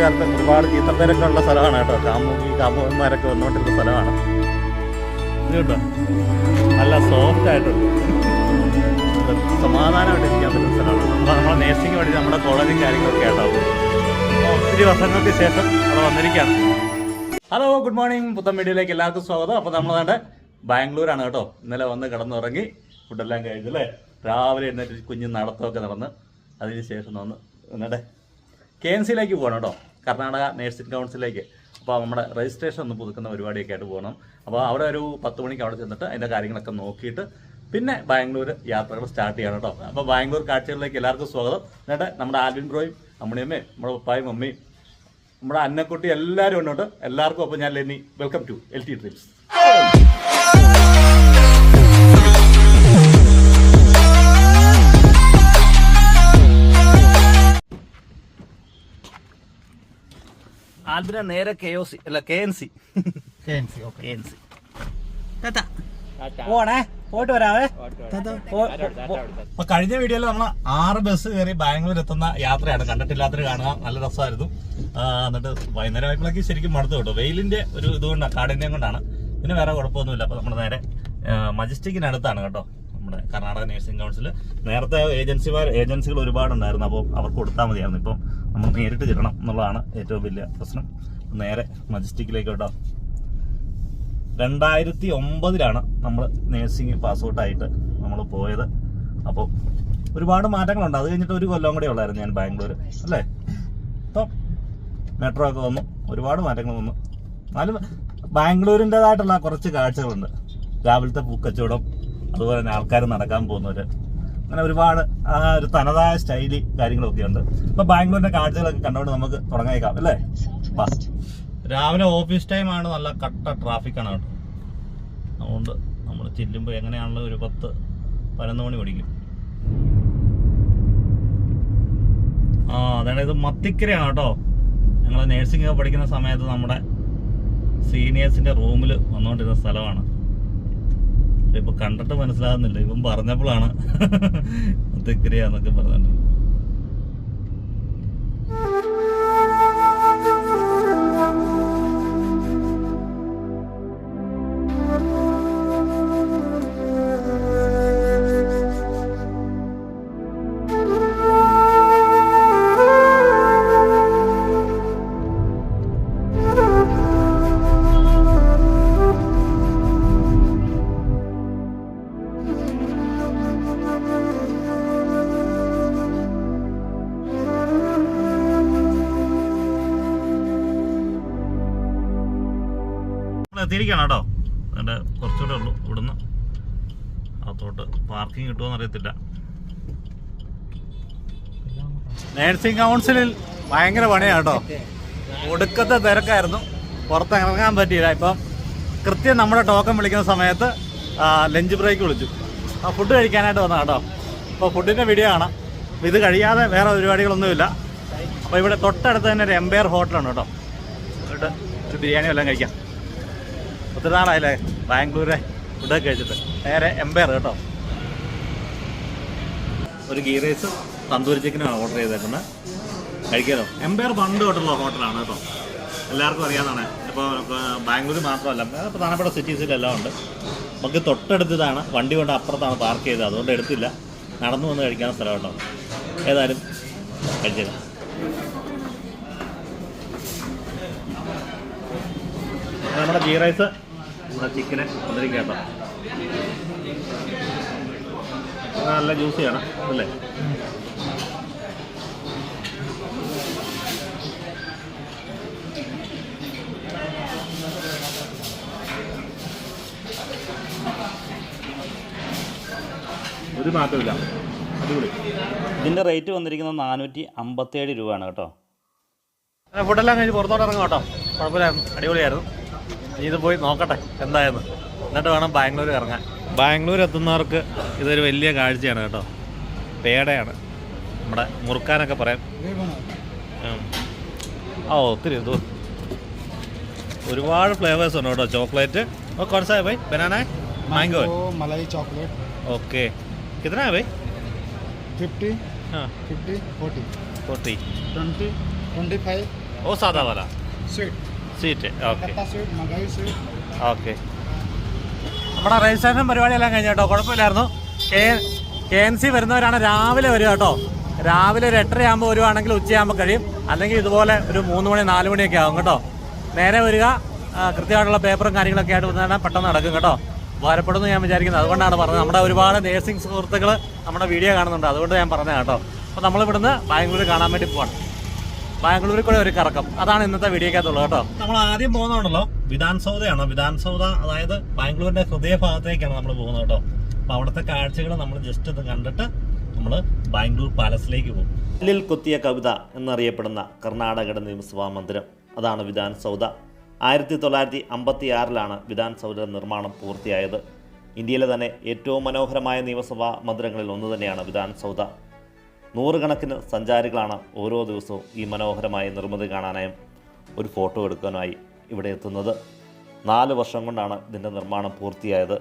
പണ്ട് കാലത്ത് ഒരുപാട് ചീത്തപ്പേരൊക്കെ ഉള്ള സ്ഥലമാണ് കേട്ടോ. കാമുകി കാമുകന്മാരൊക്കെ വന്നുകൊണ്ടിരുന്ന സ്ഥലമാണ്. കേട്ടോ നല്ല സോഫ്റ്റ് ആയിട്ടുണ്ട്. സമാധാനമായിട്ട് ഇരിക്കാൻ പറ്റുന്ന സ്ഥലമാണ്. അപ്പോൾ നമ്മളെ നേഴ്സിംഗ് പഠിച്ച് നമ്മുടെ കോളേജും കാര്യങ്ങളൊക്കെ ആട്ടോ ഒത്തിരി വർഷങ്ങൾക്ക് ശേഷം അവിടെ വന്നിരിക്കുകയാണ്. ഹലോ ഗുഡ് മോർണിംഗ് പുത്തൻ വീഡിയോയിലേക്ക് എല്ലാവർക്കും സ്വാഗതം. അപ്പോൾ നമ്മൾ നമ്മുടെ ബാംഗ്ലൂരാണ് കേട്ടോ. ഇന്നലെ വന്ന് കിടന്നുറങ്ങി ഫുഡെല്ലാം കഴിച്ചു അല്ലേ? രാവിലെ എഴുന്നേറ്റ് കുഞ്ഞ് നടത്തമൊക്കെ നടന്ന് അതിന് ശേഷം വന്ന് എന്നിട്ട് കെ എൻ സിയിലേക്ക് പോകണം കേട്ടോ. കർണാടക നേഴ്സിംഗ് കൗൺസിലേക്ക് അപ്പോൾ നമ്മുടെ രജിസ്ട്രേഷൻ ഒന്ന് പുതുക്കുന്ന പരിപാടിയൊക്കെ ആയിട്ട് പോകണം. അപ്പോൾ അവിടെ ഒരു പത്ത് മണിക്ക് അവിടെ ചെന്നിട്ട് അതിന്റെ കാര്യങ്ങളൊക്കെ നോക്കിയിട്ട് പിന്നെ ബാംഗ്ലൂർ യാത്രകൾ സ്റ്റാർട്ട് ചെയ്യണം കേട്ടോ. അപ്പോൾ ബാംഗ്ലൂർ കാഴ്ചകളിലേക്ക് എല്ലാവർക്കും സ്വാഗതം. എന്നിട്ട് നമ്മുടെ ആൽവിൻ ബ്രോയും അമ്മണിയമ്മയും നമ്മുടെ ഉപ്പായും മമ്മിയും നമ്മുടെ അന്നക്കുട്ടി എല്ലാവരും ഉണ്ടോട്ട് എല്ലാവർക്കും അപ്പോൾ ഞാൻ Leni welcome to L T trips ആൽബിന നേരെ കെ ഒ സി അല്ല K N C K N C പോണേ പോയിട്ട് വരാവേ. അപ്പൊ കഴിഞ്ഞ വീഡിയോയിൽ നമ്മൾ ആറ് ബസ് കയറി ബാംഗ്ലൂർ എത്തുന്ന യാത്രയാണ്. കണ്ടിട്ടില്ലാത്തൊരു കാണുക. നല്ല രസമായിരുന്നു. എന്നിട്ട് വൈകുന്നേരം ആയപ്പോഴേക്ക് ശരിക്കും മടുത്തു കേട്ടോ. വെയിലിന്റെ ഒരു ഇതുകൊണ്ടാണ് കാഠിന്യം കൊണ്ടാണ്. പിന്നെ വേറെ കുഴപ്പമൊന്നുമില്ല. അപ്പൊ നമ്മുടെ നേരെ മജസ്റ്റിക്കിനടുത്താണ് കേട്ടോ. നമ്മുടെ കർണാടക നഴ്സിംഗ് കൗൺസിൽ. നേരത്തെ ഏജൻസിമാർ ഏജൻസികൾ ഒരുപാടുണ്ടായിരുന്നു. അപ്പോൾ അവർക്ക് കൊടുത്താൽ മതിയായിരുന്നു. ഇപ്പം നമ്മൾ നേരിട്ട് ചെല്ലണം എന്നുള്ളതാണ് ഏറ്റവും വലിയ പ്രശ്നം. നേരെ മജസ്റ്റിക്കിലേക്ക് കേട്ടോ. രണ്ടായിരത്തി ഒമ്പതിലാണ് നമ്മൾ നേഴ്സിംഗ് പാസ്ഔട്ടായിട്ട് നമ്മൾ പോയത്. അപ്പോൾ ഒരുപാട് മാറ്റങ്ങളുണ്ട്. അത് കഴിഞ്ഞിട്ട് ഒരു കൊല്ലം കൂടെ ഉള്ളായിരുന്നു ഞാൻ ബാംഗ്ലൂർ അല്ലേ? ഇപ്പം മെട്രോ ഒക്കെ വന്നു. ഒരുപാട് മാറ്റങ്ങൾ വന്നു. എന്നാലും ബാംഗ്ലൂരിന്റെതായിട്ടുള്ള കുറച്ച് കാഴ്ചകളുണ്ട്. രാവിലത്തെ പൂക്കച്ചവടം അതുപോലെ തന്നെ ആൾക്കാർ നടക്കാൻ പോകുന്നവർ അങ്ങനെ ഒരുപാട് ഒരു തനതായ സ്റ്റൈലി കാര്യങ്ങളൊക്കെ ഉണ്ട്. ഇപ്പൊ ബാംഗ്ലൂരിന്റെ കാഴ്ചകളൊക്കെ കണ്ടുകൊണ്ട് നമുക്ക് തുടങ്ങിയേക്കാം അല്ലേ? രാവിലെ ഓഫീസ് ടൈം ആണ് നല്ല കട്ട ട്രാഫിക് ആണ് കേട്ടോ. അതുകൊണ്ട് നമ്മൾ ചെല്ലുമ്പോൾ എങ്ങനെയാണല്ലോ ഒരു പത്ത് പതിനൊന്ന് മണി പിടിക്കും. ആ അതാണ് ഇത് മത്തിക്കരയാണ് കേട്ടോ. ഞങ്ങൾ നേഴ്സിംഗ് പഠിക്കുന്ന സമയത്ത് നമ്മുടെ സീനിയേഴ്സിന്റെ റൂമിൽ വന്നുകൊണ്ടിരുന്ന സ്ഥലമാണ്. ഇപ്പൊ കണ്ടിട്ട് മനസ്സിലാകുന്നില്ല. ഇവൻ പറഞ്ഞപ്പോഴാണ് തെക്കരിയാന്നൊക്കെ പറഞ്ഞിട്ട് നേഴ്സിംഗ് കൗൺസിലിൽ ഭയങ്കര പണിയാണ് കേട്ടോ. ഒടുക്കത്തെ തിരക്കായിരുന്നു. പുറത്ത് ഇറങ്ങാൻ പറ്റിയില്ല. ഇപ്പം കൃത്യം നമ്മുടെ ടോക്കൺ വിളിക്കുന്ന സമയത്ത് ലഞ്ച് ബ്രേക്ക് വിളിച്ചു. ആ ഫുഡ് കഴിക്കാനായിട്ട് വന്ന കേട്ടോ. അപ്പോൾ ഫുഡിന്റെ വീഡിയോ കാണാം. ഇത് കഴിയാതെ വേറെ പരിപാടികളൊന്നുമില്ല. അപ്പോൾ ഇവിടെ തൊട്ടടുത്ത് തന്നെ ഒരു എംപയർ ഹോട്ടലാണ് കേട്ടോ. ഇവിടെ ഒരു ബിരിയാണി എല്ലാം കഴിക്കാം. ഒത്തിരി നാളായില്ലേ ബാംഗ്ലൂരെ ഫുഡൊക്കെ കഴിച്ചിട്ട്. നേരെ എംപയർ കേട്ടോ. ഒരു ഗീ റൈസ് തന്തൂരി ചിക്കനാണ് ഓർഡർ ചെയ്തേക്കുന്നത് കഴിക്കാലോ? എംപയർ പണ്ട് തൊട്ടുള്ള ഹോട്ടലാണ് കേട്ടോ. എല്ലാവർക്കും അറിയാവുന്നതാണ്. ഇപ്പോൾ ബാംഗ്ലൂർ മാത്രമല്ല പ്രധാനപ്പെട്ട സിറ്റീസിലെല്ലാം ഉണ്ട്. നമുക്ക് തൊട്ടടുത്തതാണ് വണ്ടി കൊണ്ട് അപ്പുറത്താണ് പാർക്ക് ചെയ്തത്. അതുകൊണ്ട് എടുത്തില്ല. നടന്നു വന്ന് കഴിക്കാൻ സ്ഥലം കേട്ടോ. ഏതായാലും കഴിച്ചേക്കാം. നമ്മുടെ ഗീ റൈസ് നമ്മുടെ ചിക്കന് വന്നിരിക്കുക കേട്ടോ. നല്ല ജ്യൂസിയാണ് അല്ലേ? ഒരു മാറ്റമില്ല അടിപൊളി. ഇതിന്റെ റേറ്റ് വന്നിരിക്കുന്നത് നാനൂറ്റി അമ്പത്തേഴ് രൂപയാണ് കേട്ടോ. ഫുഡെല്ലാം കഴിഞ്ഞ് പുറത്തോട്ട് ഇറങ്ങും കേട്ടോ. കുഴപ്പമില്ലായിരുന്നു അടിപൊളിയായിരുന്നു. ഇനി ഇത് പോയി നോക്കട്ടെ എന്തായെന്ന്. എന്നിട്ട് വേണം ബാംഗ്ലൂർ ഇറങ്ങാൻ. ബാംഗ്ലൂർ എത്തുന്നവർക്ക് ഇതൊരു വലിയ കാഴ്ചയാണ് കേട്ടോ. പേടയാണ്. നമ്മുടെ മുറുക്കാനൊക്കെ പറയാം. ആ ഒത്തിരി ഇത് ഒരുപാട് ഫ്ലേവേഴ്സ് ഉണ്ട് കേട്ടോ. ചോക്ലേറ്റ് ഓ കുറച്ചായി? By banana mango malai chocolate okay है मलाई चॉकलेट ओके कितना है भाई फिफ्टी हाँ fifty forty forty twenty twenty five ഓ സാധാ പോലെ सीट സീറ്റ് ഓക്കെ कत्ता सीट मगाई सीट ഓക്കെ നമ്മുടെ രജിസ്ട്രേഷൻ പരിപാടിയെല്ലാം കഴിഞ്ഞു കേട്ടോ കുഴപ്പമില്ലായിരുന്നു കെ കെ എൻ സി വരുന്നവരാണ് രാവിലെ വരിക കേട്ടോ രാവിലെ ഒരു എട്ടര ആകുമ്പോൾ വരുവാണെങ്കിൽ ഉച്ചയാകുമ്പോൾ കഴിയും അല്ലെങ്കിൽ ഇതുപോലെ ഒരു മൂന്ന് മണി നാല് മണിയൊക്കെ ആകും കേട്ടോ നേരെ വരിക ആ, കൃത്യമായിട്ടുള്ള പേപ്പറും കാര്യങ്ങളൊക്കെ ആയിട്ട് വന്നാൽ പെട്ടെന്ന് നടക്കും കേട്ടോ ഉപകാരപ്പെടുന്നു ഞാൻ വിചാരിക്കുന്നത് അതുകൊണ്ടാണ് പറഞ്ഞത്. നമ്മുടെ ഒരുപാട് നേഴ്സിംഗ് സുഹൃത്തുക്കൾ നമ്മുടെ വീഡിയോ കാണുന്നുണ്ട്. അതുകൊണ്ട് ഞാൻ പറഞ്ഞത് കേട്ടോ. അപ്പോൾ നമ്മളിവിടുന്ന് ബാംഗ്ലൂർ കാണാൻ വേണ്ടി പോകണം ബാംഗ്ലൂരിൽ കൂടെ ഒരു കറക്കം. അതാണ് ഇന്നത്തെ വീഡിയോക്കകത്തുള്ളത് കേട്ടോ. നമ്മൾ ആദ്യം പോകുന്നുണ്ടല്ലോ വിധാൻസൗദയാണ് വിധാൻസൗദ വിധാൻ സൗദ അതായത് ബാംഗ്ലൂരിന്റെ ഹൃദയഭാഗത്തേക്കാണ് നമ്മൾ പോകുന്നത് കേട്ടോ. അപ്പോൾ അവിടുത്തെ കാഴ്ചകൾ നമ്മൾ ജസ്റ്റ് ഒന്ന് കണ്ടിട്ട് നമ്മൾ ബാംഗ്ലൂർ പാലസിലേക്ക് പോകും. കല്ലിൽ കൊത്തിയ കവിത എന്നറിയപ്പെടുന്ന കർണാടകയുടെ നിയമസഭാ മന്ദിരം. അതാണ് വിധാൻ സൗദ. ആയിരത്തി തൊള്ളായിരത്തി അമ്പത്തി ആറിലാണ് വിധാൻസൗദ നിർമ്മാണം പൂർത്തിയായത്. ഇന്ത്യയിലെ തന്നെ ഏറ്റവും മനോഹരമായ നിയമസഭാ മന്ദിരങ്ങളിൽ ഒന്ന് തന്നെയാണ് വിധാൻസൗദ നൂറുകണക്കിന് സഞ്ചാരികളാണ് ഓരോ ദിവസവും ഈ മനോഹരമായ നിർമ്മിതി കാണാനായും ഒരു ഫോട്ടോ എടുക്കാനായി ഇവിടെ എത്തുന്നത്. നാല് വർഷം കൊണ്ടാണ് ഇതിന്റെ നിർമ്മാണം പൂർത്തിയായത്.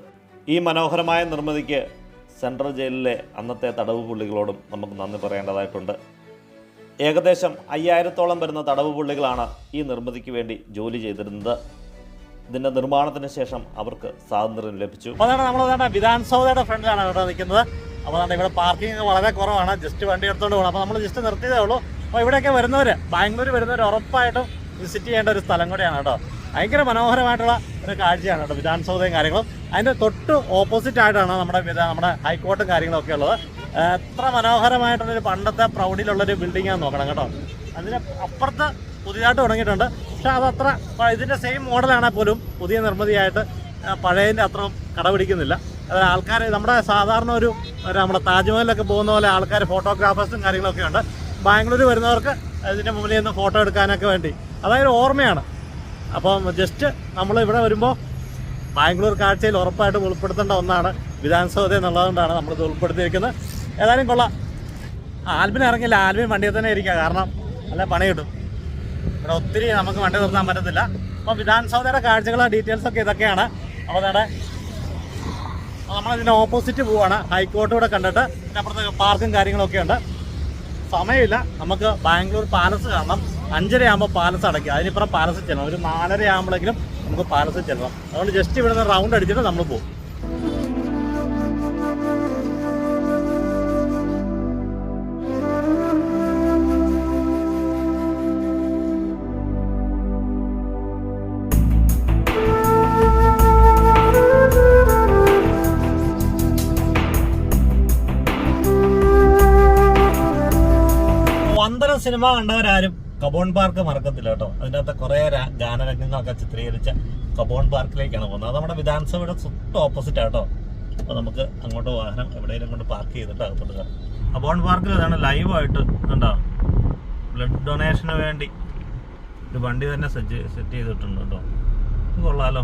ഈ മനോഹരമായ നിർമ്മിതിക്ക് സെൻട്രൽ ജയിലിലെ അന്നത്തെ തടവ് പുള്ളികളോടും നമുക്ക് നന്ദി പറയേണ്ടതായിട്ടുണ്ട്. ഏകദേശം അയ്യായിരത്തോളം വരുന്ന തടവ് പുള്ളികളാണ് ഈ നിർമ്മിതിക്ക് വേണ്ടി ജോലി ചെയ്തിരുന്നത്. ഇതിന്റെ നിർമ്മാണത്തിന് ശേഷം അവർക്ക് സ്വാതന്ത്ര്യം ലഭിച്ചു. അതാണ് നമ്മൾ വിധാൻ സൗദയുടെ ഫ്രണ്ടിലാണ് ഇവിടെ നിൽക്കുന്നത്. അപ്പോൾ ഇവിടെ പാർക്കിംഗ് വളരെ കുറവാണ്. ജസ്റ്റ് വണ്ടി എടുത്തോണ്ട് പോകണം അപ്പോൾ നമ്മൾ ജസ്റ്റ് നിർത്തിയതേ ഉള്ളൂ. അപ്പോൾ ഇവിടെയൊക്കെ വരുന്നവർ ബാംഗ്ലൂർ വരുന്നവർ ഉറപ്പായിട്ടും വിസിറ്റ് ചെയ്യേണ്ട ഒരു സ്ഥലം കൂടിയാണ് കേട്ടോ. ഭയങ്കര മനോഹരമായിട്ടുള്ള ഒരു കാഴ്ചയാണ് കേട്ടോ വിധാൻ സൗദയും കാര്യങ്ങളും. അതിന്റെ തൊട്ട് ഓപ്പോസിറ്റ് ആയിട്ടാണ് നമ്മുടെ നമ്മുടെ ഹൈക്കോർട്ടും കാര്യങ്ങളൊക്കെ ഉള്ളത്. എത്ര മനോഹരമായിട്ടുള്ളൊരു പണ്ടത്തെ പ്രൗഢിയിലുള്ളൊരു ബിൽഡിങ്ങാണ് നോക്കണം കേട്ടോ. അതിന് അപ്പുറത്ത് പുതിയതായിട്ട് തുടങ്ങിയിട്ടുണ്ട്. പക്ഷെ അതത്ര ഇതിന്റെ സെയിം മോഡലാണെങ്കിൽ പോലും പുതിയ നിർമ്മിതിയായിട്ട് പഴയതിന്റെ അത്ര കടപിടിക്കുന്നില്ല അതായത് ആൾക്കാർ നമ്മുടെ സാധാരണ ഒരു ഒരു നമ്മുടെ താജ്മഹലിലൊക്കെ പോകുന്ന പോലെ ആൾക്കാർ ഫോട്ടോഗ്രാഫേഴ്സും കാര്യങ്ങളൊക്കെ ഉണ്ട്. ബാംഗ്ലൂർ വരുന്നവർക്ക് ഇതിന്റെ മുമ്പിൽ നിന്ന് ഫോട്ടോ എടുക്കാനൊക്കെ വേണ്ടി. അതായത് ഓർമ്മയാണ്. അപ്പം ജസ്റ്റ് നമ്മൾ ഇവിടെ വരുമ്പോൾ ബാംഗ്ലൂർ കാഴ്ചയിൽ ഉറപ്പായിട്ടും ഉൾപ്പെടുത്തേണ്ട ഒന്നാണ് വിധാനസൗധ എന്നുള്ളതുകൊണ്ടാണ് നമ്മളിത് ഉൾപ്പെടുത്തിയിരിക്കുന്നത്. ഏതായാലും കൊള്ളാം. ആൽബിൻ ഇറങ്ങില്ല. ആൽബിൻ വണ്ടിയിൽ തന്നെ ഇരിക്കുക കാരണം നല്ല പണി കിട്ടും. ഇവിടെ ഒത്തിരി നമുക്ക് വണ്ടി നിർത്താൻ പറ്റത്തില്ല. അപ്പോൾ വിധാൻസൗദയുടെ കാഴ്ചകൾ ഡീറ്റെയിൽസൊക്കെ ഇതൊക്കെയാണ്. അപ്പോൾ നേടെ നമ്മളതിന്റെ ഓപ്പോസിറ്റ് പോവാണ്. ഹൈക്കോർട്ട് കൂടെ കണ്ടിട്ട് പിന്നെ അപ്പുറത്ത് പാർക്കും കാര്യങ്ങളൊക്കെ ഉണ്ട്. സമയമില്ല. നമുക്ക് ബാംഗ്ലൂർ പാലസ് കാണണം. അഞ്ചര ആകുമ്പോൾ പാലസ് അടയ്ക്കുക അതിനിപ്പുറം പാലസ് ചെല്ലണം. ഒരു നാലര ആകുമ്പോഴെങ്കിലും നമുക്ക് പാലസ് ചെല്ലണം. അതുകൊണ്ട് ജസ്റ്റ് ഇവിടുന്ന് റൗണ്ട് അടിച്ചിട്ട് നമ്മൾ പോകും സിനിമ കണ്ടവരാരും കബോൺ പാർക്ക് മറക്കത്തില്ല കേട്ടോ. അതിന്റെ അകത്തെ കുറേ ഗാനരംഗങ്ങളൊക്കെ ചിത്രീകരിച്ച കബോൺ പാർക്കിലേക്കാണ് പോകുന്നത്. അത് നമ്മുടെ വിധാനസഭയുടെ തൊട്ട് ഓപ്പോസിറ്റ് ആട്ടോ അപ്പോൾ നമുക്ക് അങ്ങോട്ട് വാഹനം എവിടെയെങ്കിലും കൊണ്ട് പാർക്ക് ചെയ്തിട്ട് അകത്തോട്ട് കബോൺ പാർക്കിൽ ഇതാണ് ലൈവായിട്ട് ഉണ്ടോ ബ്ലഡ് ഡൊണേഷന് വേണ്ടി ഒരു വണ്ടി തന്നെ സെറ്റ് സെറ്റ് ചെയ്തിട്ടുണ്ട് കേട്ടോ. കൊള്ളാലോ.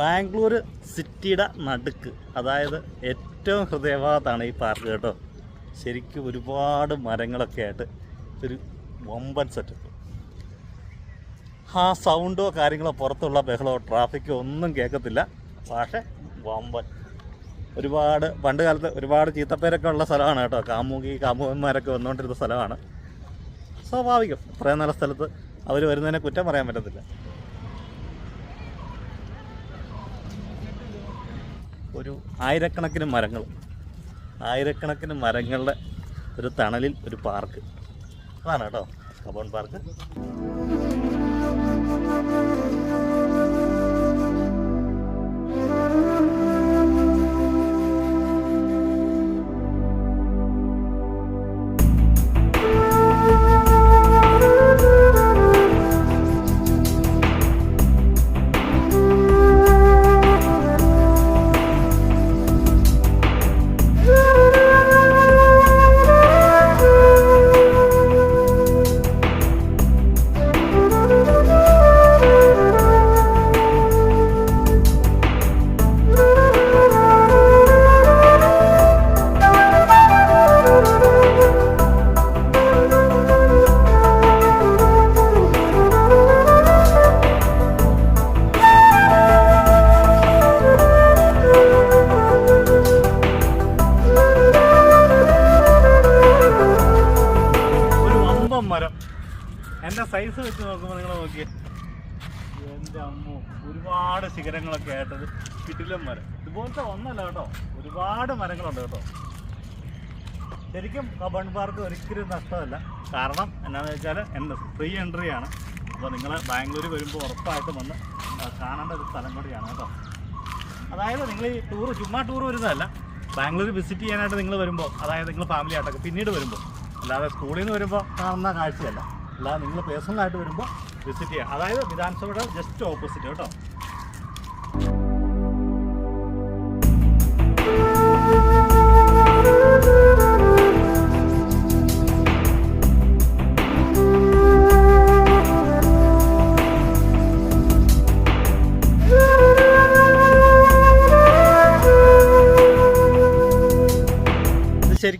ബാംഗ്ലൂർ സിറ്റിയുടെ നടുക്ക് അതായത് ഏറ്റവും ഹൃദയഭാഗത്താണ് ഈ പാർക്ക് കേട്ടോ. ശരിക്കും ഒരുപാട് മരങ്ങളൊക്കെ ആയിട്ട് ഒരു വമ്പൻ സെറ്റപ്പ് ആ സൗണ്ടോ കാര്യങ്ങളോ പുറത്തുള്ള ബഹളോ ട്രാഫിക്കോ ഒന്നും കേൾക്കത്തില്ല. പക്ഷേ വമ്പൻ. ഒരുപാട് പണ്ട് കാലത്ത് ഒരുപാട് ചീത്തപ്പേരൊക്കെ ഉള്ള സ്ഥലമാണ് കേട്ടോ. കാമുകി കാമുകന്മാരൊക്കെ വന്നുകൊണ്ടിരുന്ന സ്ഥലമാണ്. സ്വാഭാവികം ഇത്രയും നല്ല സ്ഥലത്ത് അവർ വരുന്നതിനെ കുറ്റം പറയാൻ പറ്റത്തില്ല. ഒരു ആയിരക്കണക്കിന് മരങ്ങൾ. ആയിരക്കണക്കിന് മരങ്ങളുടെ ഒരു തണലിൽ ഒരു പാർക്ക്. അതാണ് കേട്ടോ കബോൺ പാർക്ക്. ഒരുപാട് മരങ്ങളുണ്ട് കേട്ടോ. ശരിക്കും കബൺ പാർക്ക് ഒരിക്കലും നഷ്ടമല്ല. കാരണം എന്നാന്ന് വെച്ചാൽ എന്റെ ഫ്രീ എൻട്രി ആണ്. അപ്പോൾ നിങ്ങൾ ബാംഗ്ലൂർ വരുമ്പോൾ ഉറപ്പായിട്ടും വന്ന് കാണേണ്ട ഒരു സ്ഥലം കൂടിയാണ് കേട്ടോ. അതായത് നിങ്ങൾ ഈ ടൂർ ചുമ്മാ ടൂർ വരുന്നതല്ല. ബാംഗ്ലൂർ വിസിറ്റ് ചെയ്യാനായിട്ട് നിങ്ങൾ വരുമ്പോൾ അതായത് നിങ്ങൾ ഫാമിലി ആയിട്ടൊക്കെ പിന്നീട് വരുമ്പോൾ അല്ലാതെ സ്കൂളിൽ നിന്ന് വരുമ്പോൾ കാണുന്ന കാഴ്ചയല്ല. അല്ലാതെ നിങ്ങൾ പേഴ്സണലായിട്ട് വരുമ്പോൾ വിസിറ്റ് ചെയ്യുക അതായത് വിധാൻസഭയുടെ ജസ്റ്റ് ഓപ്പോസിറ്റ് കേട്ടോ.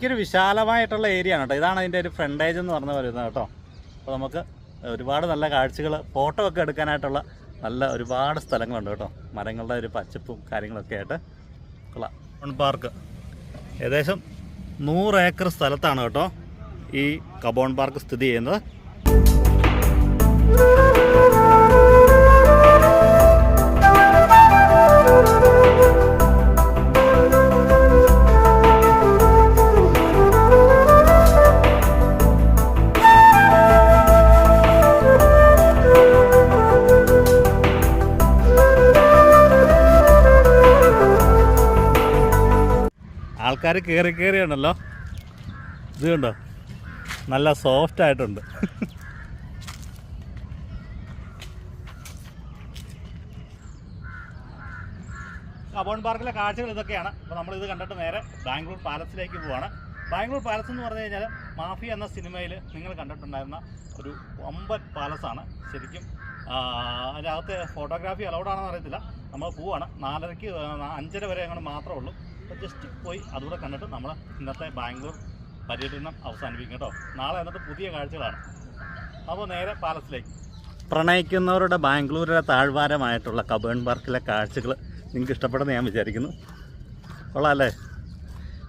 ഇത് ശരിക്കും ഒരു വിശാലമായിട്ടുള്ള ഏരിയ ആണ് കേട്ടോ. ഇതാണ് അതിന്റെ ഒരു ഫ്രണ്ടേജ് എന്ന് പറഞ്ഞ് വരുന്നത് കേട്ടോ. അപ്പോൾ നമുക്ക് ഒരുപാട് നല്ല കാഴ്ചകൾ ഫോട്ടോ ഒക്കെ എടുക്കാനായിട്ടുള്ള നല്ല ഒരുപാട് സ്ഥലങ്ങളുണ്ട് കേട്ടോ. മരങ്ങളുടെ ഒരു പച്ചപ്പും കാര്യങ്ങളൊക്കെ ആയിട്ട്. കൊള്ളാം. പാർക്ക് ഏകദേശം നൂറ് ഏക്കർ സ്ഥലത്താണ് കേട്ടോ ഈ കബോൺ പാർക്ക് സ്ഥിതി ചെയ്യുന്നത്. ആൾക്കാർ കയറി കയറിയാണല്ലോ ഇത് കണ്ടോ? നല്ല സോഫ്റ്റ് ആയിട്ടുണ്ട്. കബോൺ പാർക്കിലെ കാഴ്ചകൾ ഇതൊക്കെയാണ്. അപ്പോൾ നമ്മൾ ഇത് കണ്ടിട്ട് നേരെ ബാംഗ്ലൂർ പാലസിലേക്ക് പോവാണ്. ബാംഗ്ലൂർ പാലസ് എന്ന് പറഞ്ഞു കഴിഞ്ഞാൽ മാഫി എന്ന സിനിമയിൽ നിങ്ങൾ കണ്ടിട്ടുണ്ടായിരുന്ന ഒരു ഒമ്പൻ പാലസാണ് ശരിക്കും അതിനകത്ത് ഫോട്ടോഗ്രാഫി അലൗഡാണെന്ന് അറിയത്തില്ല. നമ്മൾ പോവാണ്. നാലരയ്ക്ക് അഞ്ചര വരെ അങ്ങോട്ട് മാത്രമേ ഉള്ളൂ. അപ്പോൾ ജസ്റ്റ് പോയി. അതുകൂടെ കണ്ടിട്ട് നമ്മൾ ഇന്നത്തെ ബാംഗ്ലൂർ പര്യടനം അവസാനിപ്പിക്കും കേട്ടോ. നാളെ എന്നിട്ട് പുതിയ കാഴ്ചകളാണ്. അപ്പോൾ നേരെ പാലസിലേക്ക്. പ്രണയിക്കുന്നവരുടെ ബാംഗ്ലൂരിലെ താഴ്വാരമായിട്ടുള്ള കബേൺ പാർക്കിലെ കാഴ്ചകൾ നിങ്ങൾക്ക് ഇഷ്ടപ്പെടുന്ന ഞാൻ വിചാരിക്കുന്നു. കൊള്ളാമല്ലേ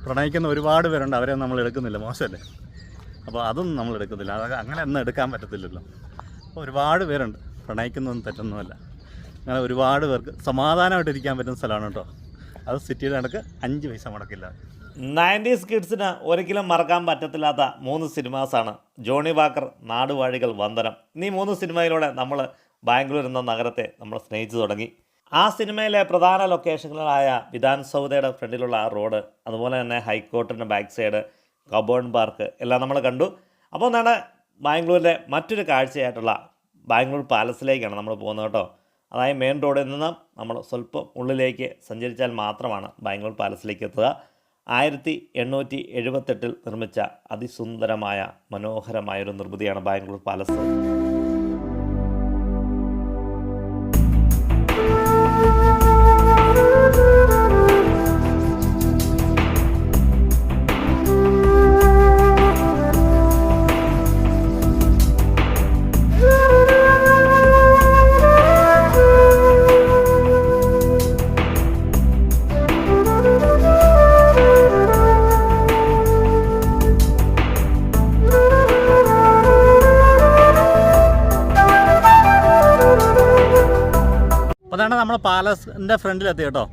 പ്രണയിക്കുന്ന ഒരുപാട് പേരുണ്ട്. അവരെ നമ്മൾ എടുക്കുന്നില്ല. മോശമല്ലേ? അപ്പോൾ അതൊന്നും നമ്മൾ എടുക്കുന്നില്ല. അത് അങ്ങനെ ഒന്നും എടുക്കാൻ പറ്റത്തില്ലല്ലോ. അപ്പോൾ ഒരുപാട് പേരുണ്ട്. പ്രണയിക്കുന്നതൊന്നും തെറ്റൊന്നുമല്ല. അങ്ങനെ ഒരുപാട് പേർക്ക് സമാധാനമായിട്ട് ഇരിക്കാൻ പറ്റുന്ന സ്ഥലമാണ് കേട്ടോ. അത് സിറ്റിയിൽ നടക്ക് അഞ്ച് പൈസ മുടക്കില്ല. നയന്റീസ് കിഡ്സിന് ഒരിക്കലും മറക്കാൻ പറ്റത്തില്ലാത്ത മൂന്ന് സിനിമാസാണ്. ജോണി വാക്കർ നാടുവാഴികൾ വന്ദനം. നീ മൂന്ന് സിനിമയിലൂടെ നമ്മൾ ബാംഗ്ലൂർ എന്ന നഗരത്തെ നമ്മൾ സ്നേഹിച്ചു തുടങ്ങി. ആ സിനിമയിലെ പ്രധാന ലൊക്കേഷനുകളായ വിധാൻസൗദയുടെ ഫ്രണ്ടിലുള്ള ആ റോഡ് അതുപോലെ തന്നെ ഹൈക്കോർട്ടിന്റെ ബാക്ക് സൈഡ് കബോൺ പാർക്ക് എല്ലാം നമ്മൾ കണ്ടു. അപ്പോൾ എന്താണ് ബാംഗ്ലൂരിലെ മറ്റൊരു കാഴ്ചയായിട്ടുള്ള ബാംഗ്ലൂർ പാലസിലേക്കാണ് നമ്മൾ പോകുന്നത് കേട്ടോ. അതായത് മെയിൻ റോഡിൽ നിന്ന് നമ്മൾ സ്വല്പം ഉള്ളിലേക്ക് സഞ്ചരിച്ചാൽ മാത്രമാണ് ബാംഗ്ലൂർ പാലസിലേക്ക് എത്തുക. ആയിരത്തി എണ്ണൂറ്റി എഴുപത്തെട്ടിൽ നിർമ്മിച്ച അതിസുന്ദരമായ മനോഹരമായൊരു നിർമ്മിതിയാണ് ബാംഗ്ലൂർ പാലസ്. അതാണ് നമ്മൾ പാലസിന്റെ ഫ്രണ്ടിലെത്തി കേട്ടോ.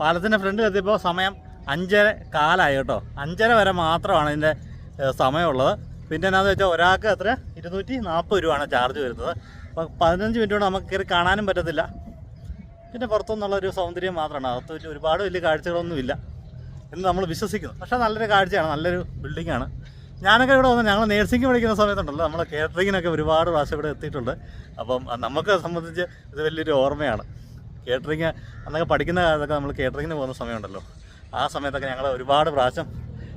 പാലസിന്റെ ഫ്രണ്ടിലെത്തിയപ്പോൾ സമയം അഞ്ചര കാലായി കേട്ടോ. അഞ്ചര വരെ മാത്രമാണ് ഇതിന്റെ സമയമുള്ളത്. പിന്നെ എന്നാന്ന് വെച്ചാൽ ഒരാൾക്ക് എത്ര? ഇരുന്നൂറ്റി നാൽപ്പത് രൂപയാണ് ചാർജ് വരുന്നത്. അപ്പോൾ പതിനഞ്ച് മിനിറ്റ് കൊണ്ട് നമുക്ക് കയറി കാണാനും പറ്റത്തില്ല. പിന്നെ പുറത്തുനിന്നുള്ള ഒരു സൗന്ദര്യം മാത്രമാണ്. അകത്ത് ഒരുപാട് വലിയ കാഴ്ചകളൊന്നുമില്ല എന്ന് നമ്മൾ വിശ്വസിക്കുന്നു. പക്ഷേ നല്ലൊരു കാഴ്ചയാണ് നല്ലൊരു ബിൽഡിംഗ് ആണ്. ഞാനൊക്കെ ഇവിടെ വന്ന് ഞങ്ങൾ നേഴ്സിംഗ് പഠിക്കുന്ന സമയത്തുണ്ടല്ലോ. നമ്മൾ കേറ്ററിങ്ങിനൊക്കെ ഒരുപാട് പ്രാവശ്യം ഇവിടെ എത്തിയിട്ടുണ്ട്. അപ്പം നമുക്ക് സംബന്ധിച്ച് ഇത് വലിയൊരു ഓർമ്മയാണ്. കേറ്ററിങ് അന്നൊക്കെ പഠിക്കുന്ന കാലത്തൊക്കെ നമ്മൾ കേറ്ററിങ്ങിന് പോകുന്ന സമയമുണ്ടല്ലോ. ആ സമയത്തൊക്കെ ഞങ്ങൾ ഒരുപാട് പ്രാവശ്യം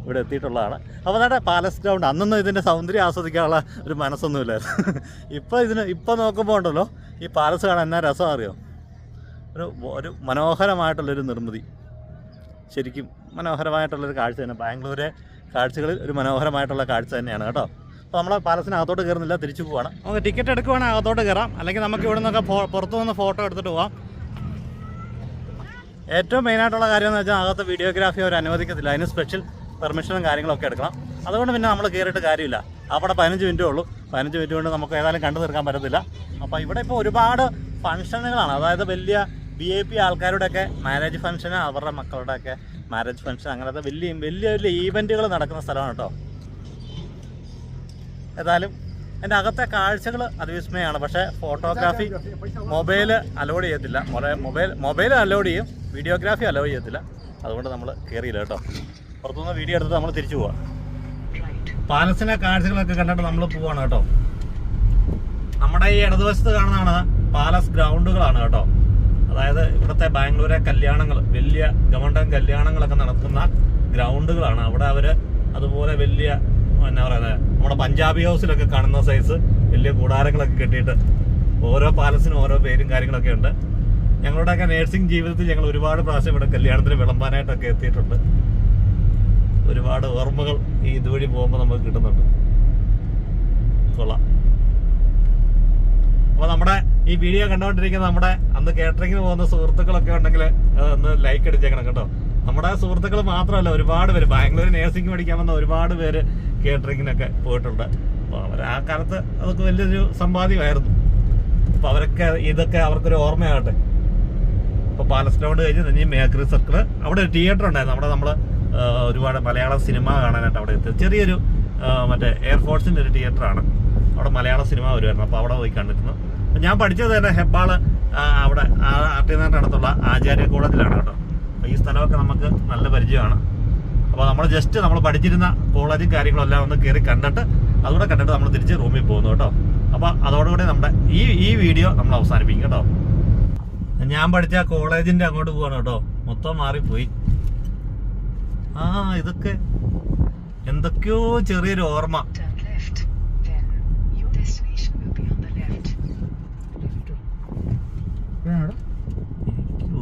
ഇവിടെ എത്തിയിട്ടുള്ളതാണ്. അപ്പോൾ അതായത് പാലസ് ഗ്രൗണ്ട് അന്നൊന്നും ഇതിന്റെ സൗന്ദര്യം ആസ്വദിക്കാനുള്ള ഒരു മനസ്സൊന്നുമില്ലായിരുന്നു. ഇപ്പോൾ ഇതിന് ഇപ്പോൾ നോക്കുമ്പോൾ ഉണ്ടല്ലോ ഈ പാലസ് കാണാൻ എന്നാ രസം അറിയോ? ഒരു ഒരു മനോഹരമായിട്ടുള്ളൊരു നിർമ്മിതി. ശരിക്കും മനോഹരമായിട്ടുള്ളൊരു കാഴ്ച തന്നെ. ബാംഗ്ലൂരെ കാഴ്ചകളിൽ ഒരു മനോഹരമായിട്ടുള്ള കാഴ്ച തന്നെയാണ് കേട്ടോ. അപ്പോൾ നമ്മൾ പാലസിന് അകത്തോട്ട് കയറുന്നില്ല തിരിച്ചു പോവാണ്. നമുക്ക് ടിക്കറ്റ് എടുക്കുവാണെങ്കിൽ അകത്തോട്ട് കയറാം അല്ലെങ്കിൽ നമുക്ക് ഇവിടെ നിന്നൊക്കെ പുറത്തു നിന്ന് ഫോട്ടോ എടുത്തിട്ട് പോവാം. ഏറ്റവും മെയിനായിട്ടുള്ള കാര്യം എന്ന് വെച്ചാൽ അകത്ത് വീഡിയോഗ്രാഫി അവർ അനുവദിക്കത്തില്ല. അതിന് സ്പെഷ്യൽ പെർമിഷനും കാര്യങ്ങളൊക്കെ എടുക്കണം. അതുകൊണ്ട് പിന്നെ നമ്മൾ കയറിയിട്ട് കാര്യമില്ല. അവിടെ പതിനഞ്ച് മിനിറ്റേ ഉള്ളൂ. പതിനഞ്ച് മിനിറ്റ് കൊണ്ട് നമുക്ക് ഏതായാലും കണ്ടു തീർക്കാൻ പറ്റത്തില്ല. അപ്പോൾ ഇവിടെ ഇപ്പോൾ ഒരുപാട് ഫംഗ്ഷനുകളാണ് അതായത് വലിയ വി ഐ പി ആൾക്കാരുടെയൊക്കെ മാരേജ് ഫംഗ്ഷൻ അവരുടെ മക്കളുടെയൊക്കെ മാരേജ് ഫംഗ്ഷൻ അങ്ങനത്തെ വലിയ വലിയ വലിയ ഈവന്റുകൾ നടക്കുന്ന സ്ഥലമാണ് കേട്ടോ ഏതായാലും എന്റെ അകത്തെ കാഴ്ചകൾ അതിവിസ്മയമാണ് പക്ഷേ ഫോട്ടോഗ്രാഫി മൊബൈൽ അലോഡ് ചെയ്യത്തില്ല. മൊബൈൽ മൊബൈൽ മൊബൈൽ അലോഡ് ചെയ്യും. വീഡിയോഗ്രാഫി അലോ ചെയ്യത്തില്ല. അതുകൊണ്ട് നമ്മൾ കയറിയില്ല കേട്ടോ. പുറത്തുനിന്ന് വീഡിയോ എടുത്തിട്ട് നമ്മൾ തിരിച്ചു പോവാം. പാലസിനെ കാഴ്ചകളൊക്കെ കണ്ടിട്ട് നമ്മൾ പോവാണ് കേട്ടോ. നമ്മുടെ ഈ ഇടതുവശത്ത് കാണുന്നതാണ് പാലസ് ഗ്രൗണ്ടുകളാണ് കേട്ടോ. അതായത് ഇവിടുത്തെ ബാംഗ്ലൂരെ കല്യാണങ്ങൾ വലിയ ഗവൺമെന്റ് കല്യാണങ്ങളൊക്കെ നടക്കുന്ന ഗ്രൗണ്ടുകളാണ്. അവിടെ അവർ അതുപോലെ വലിയ എന്നാ പറയുന്നത് നമ്മുടെ പഞ്ചാബി ഹൗസിലൊക്കെ കാണുന്ന സൈസ് വലിയ കൂടാരങ്ങളൊക്കെ കെട്ടിയിട്ട് ഓരോ പാലസിനും ഓരോ പേരും കാര്യങ്ങളൊക്കെ ഉണ്ട്. ഞങ്ങളുടെയൊക്കെ നേഴ്സിംഗ് ജീവിതത്തിൽ ഞങ്ങൾ ഒരുപാട് പ്രാവശ്യം ഇവിടെ കല്യാണത്തിന് വിളമ്പാനായിട്ടൊക്കെ എത്തിയിട്ടുണ്ട്. ഒരുപാട് ഓർമ്മകൾ ഈ ഇതുവഴി പോകുമ്പോൾ നമുക്ക് കിട്ടുന്നുണ്ട്. കൊള്ളാം. അപ്പോൾ നമ്മുടെ ഈ വീഡിയോ കണ്ടുകൊണ്ടിരിക്കുന്ന നമ്മുടെ അന്ന് കേറ്ററിങ്ങിന് പോകുന്ന സുഹൃത്തുക്കളൊക്കെ ഉണ്ടെങ്കിൽ ഒന്ന് ലൈക്ക് അടിച്ചേക്കണം കേട്ടോ. നമ്മുടെ സുഹൃത്തുക്കൾ മാത്രമല്ല ഒരുപാട് പേര്. ബാംഗ്ലൂർ നേഴ്സിംഗ് പഠിക്കാൻ വന്ന ഒരുപാട് പേര് കേറ്ററിങ്ങിനൊക്കെ പോയിട്ടുണ്ട്. അപ്പോൾ അവർ ആ കാലത്ത് അതൊക്കെ വലിയൊരു സമ്പാദ്യമായിരുന്നു. അപ്പോൾ അവരൊക്കെ ഇതൊക്കെ അവർക്കൊരു ഓർമ്മയാകട്ടെ. ഇപ്പോൾ പാലസ് ഗ്രൗണ്ട് കഴിഞ്ഞ് തന്നെ മേക്കറി സർക്കിൾ അവിടെ ഒരു തിയേറ്റർ ഉണ്ടായിരുന്നു. അവിടെ നമ്മൾ ഒരുപാട് മലയാള സിനിമ കാണാനായിട്ട് അവിടെ എത്തി. ചെറിയൊരു മറ്റേ എയർഫോഴ്സിന്റെ ഒരു തിയേറ്ററാണ് അവിടെ മലയാള സിനിമ വരുമായിരുന്നു അപ്പോൾ അവിടെ പോയി കണ്ടിരുന്നു. അപ്പോൾ ഞാൻ പഠിച്ചത് തന്നെ ഹെബ്ബാൾ അവിടെ ആർട്ടിനാന്റെ അടുത്തുള്ള ആചാര്യ കോളേജിലാണ് കേട്ടോ. അപ്പോൾ ഈ സ്ഥലമൊക്കെ നമുക്ക് നല്ല പരിചയമാണ്. അപ്പോൾ നമ്മൾ ജസ്റ്റ് നമ്മൾ പഠിച്ചിരുന്ന കോളേജും കാര്യങ്ങളും എല്ലാം ഒന്ന് കയറി കണ്ടിട്ട് അതുകൂടെ കണ്ടിട്ട് നമ്മൾ തിരിച്ച് റൂമിൽ പോകുന്നു കേട്ടോ. അപ്പോൾ അതോടുകൂടി നമ്മുടെ ഈ ഈ വീഡിയോ നമ്മൾ അവസാനിപ്പിക്കും കേട്ടോ. ഞാൻ പഠിച്ച ആ കോളേജിന്റെ അങ്ങോട്ട് പോവാണ് കേട്ടോ. മൊത്തം മാറിപ്പോയി. ആ ഇതൊക്കെ എന്തൊക്കെയോ ചെറിയൊരു ഓർമ്മ.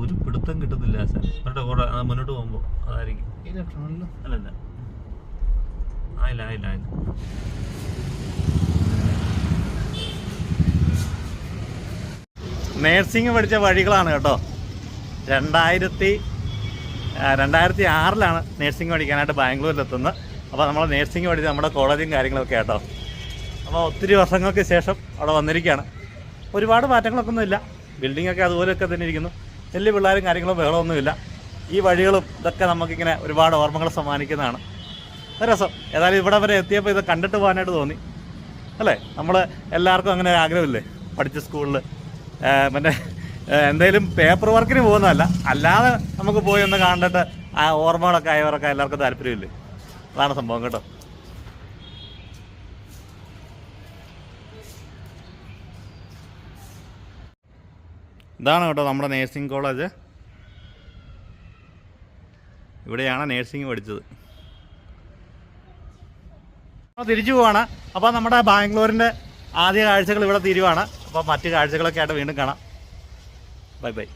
ഒരു പിടുത്തം കിട്ടുന്നില്ല സാർ. അവരുടെ കൂടെ മുന്നോട്ട് പോകുമ്പോ അതായിരിക്കും. അല്ലല്ല. ആയില്ല ആയില്ല ആയില്ല നേഴ്സിംഗ് പഠിച്ച വഴികളാണ് കേട്ടോ. രണ്ടായിരത്തി രണ്ടായിരത്തി ആറിലാണ് നേഴ്സിംഗ് പഠിക്കാനായിട്ട് ബാംഗ്ലൂരിൽ എത്തുന്നത് അപ്പോൾ നമ്മൾ നേഴ്സിംഗ് പഠിച്ച് നമ്മുടെ കോളേജും കാര്യങ്ങളൊക്കെ കേട്ടോ. അപ്പോൾ ഒത്തിരി വർഷങ്ങൾക്ക് ശേഷം അവിടെ വന്നിരിക്കുകയാണ്. ഒരുപാട് മാറ്റങ്ങളൊക്കെ ഒന്നുമില്ല. ബിൽഡിങ്ങൊക്കെ അതുപോലെയൊക്കെ തന്നെ ഇരിക്കുന്നു. വലിയ പിള്ളേരും കാര്യങ്ങളും ബഹളമൊന്നുമില്ല ഈ വഴികളും ഇതൊക്കെ നമുക്കിങ്ങനെ ഒരുപാട് ഓർമ്മകൾ സമ്മാനിക്കുന്നതാണ്. രസം. ഏതായാലും ഇവിടെ വരെ എത്തിയപ്പോൾ ഇത് കണ്ടിട്ട് പോകാനായിട്ട് തോന്നി. അല്ലേ? നമ്മൾ എല്ലാവർക്കും അങ്ങനെ ആഗ്രഹമില്ലേ? പഠിച്ച സ്കൂളിൽ മറ്റേ എന്തെങ്കിലും പേപ്പർ വർക്കിന് പോകുന്നതല്ല. അല്ലാതെ നമുക്ക് പോയി ഒന്ന് കണ്ടിട്ട് ആ ഓർമ്മകളൊക്കെ ആയവരൊക്കെ എല്ലാവർക്കും താല്പര്യമില്ലേ? അതാണ് സംഭവം കേട്ടോ. ഇതാണ് കേട്ടോ നമ്മുടെ നേഴ്സിംഗ് കോളേജ് ഇവിടെയാണ് നേഴ്സിംഗ് പഠിച്ചത്. തിരിച്ചു പോവാണ്. അപ്പോൾ നമ്മുടെ ബാംഗ്ലൂരിന്റെ ആദ്യ കാഴ്ചകൾ ഇവിടെ തീരുവാണ്. അപ്പോൾ മറ്റു കാഴ്ചകളൊക്കെ ആയിട്ട് വീണ്ടും കാണാം. Bye bye.